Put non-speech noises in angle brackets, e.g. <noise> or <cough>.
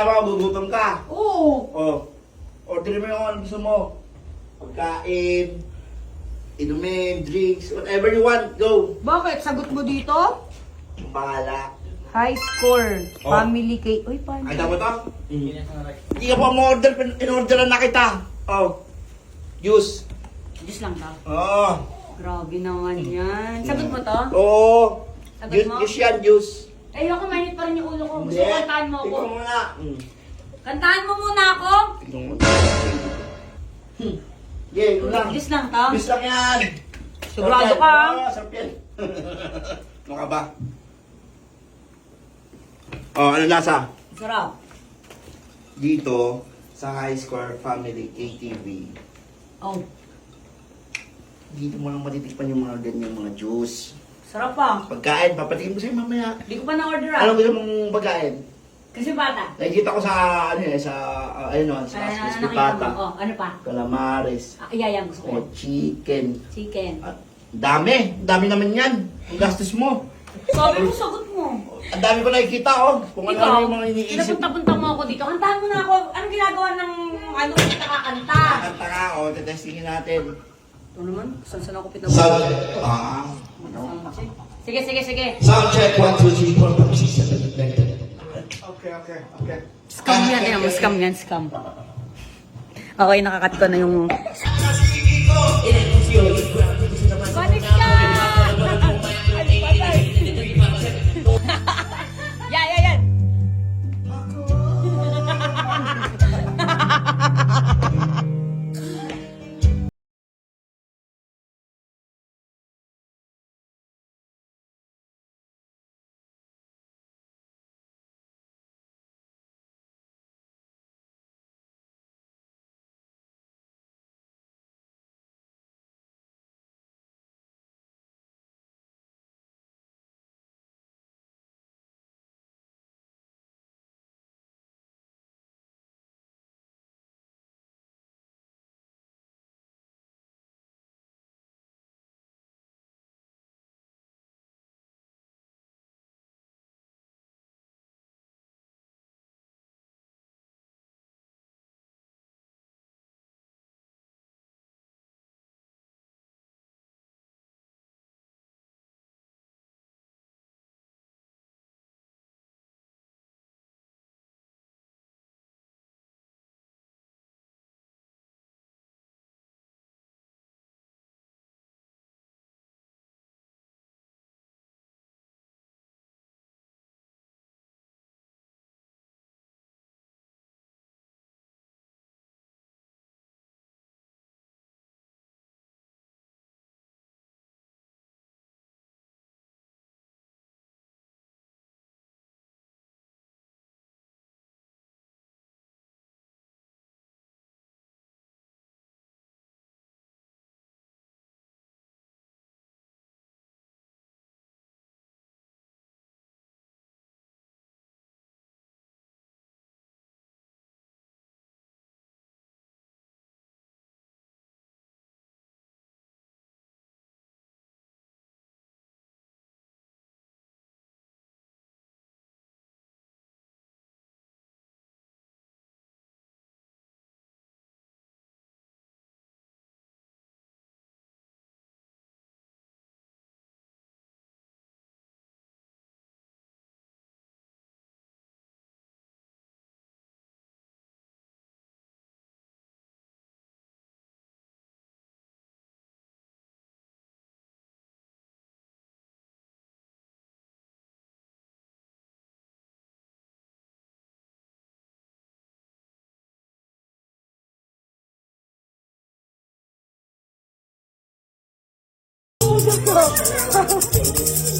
tama, gugutom ka. Oo. Oh, order mo yung ano gusto mo. Pagkain, inumin, drinks, whatever you want, go. Bakit? Sagot mo dito? Bahala. High score. Oh. Family cake. Uy, paano? Ay, tama to? Hindi ka pa mo-order, in-order na kita. Oh, juice. Diyos lang ka. Oh, Grabe naman yan. Sagot mo to? Oo. Sagot Juice, mo? juice yan, juice. Eh, ako mainit pa rin yung ulo ko. Gusto ko kantahan mo ako. Ikaw muna. Mm. Kantahan mo muna ako. Ikaw muna. Hmm. Yeah, yun lang. Diyos lang to. Juice lang yan. Sigurado ka. Oo, sarap yan. <laughs> Ano ka ba? Oh, ano lasa? Sarap. Dito, sa High Score Family KTV, Oh, dito mo lang matitikpan yung mga ganyan mga juice. Sarap pa. Pagkain, papatikin mo sa'yo mamaya. Hindi ko pa na-order ah. Anong gusto mong pagkain? Kasi bata. Nakikita ko sa, ano eh, sa, uh, ayun o, sa Ano, crispy nakita pata. mo? Oh, ano pa? Calamares. Ah, iya, yan. Gusto ko. O chicken. Chicken. At dami. Dami naman yan. Ang gastos mo. Sabi mo, sagot mo. Ang dami ko nakikita, oh. Kung ano Ikaw, yung mga iniisip. pinapunta-punta mo ako dito. Kantahan mo na ako. Anong ginagawa ng ano nakakanta? Kanta ka, oh. Tetestingin natin. Ito naman, saan saan ako Sound pinapunta? check. Ah. Sige, sige, sige. Sound check. One, two, three, four, five, six, seven, eight, nine, ten. Okay, okay, okay. Scam yan, eh. Scam yan, scam. Okay, nakakat ko na yung... ちょっと。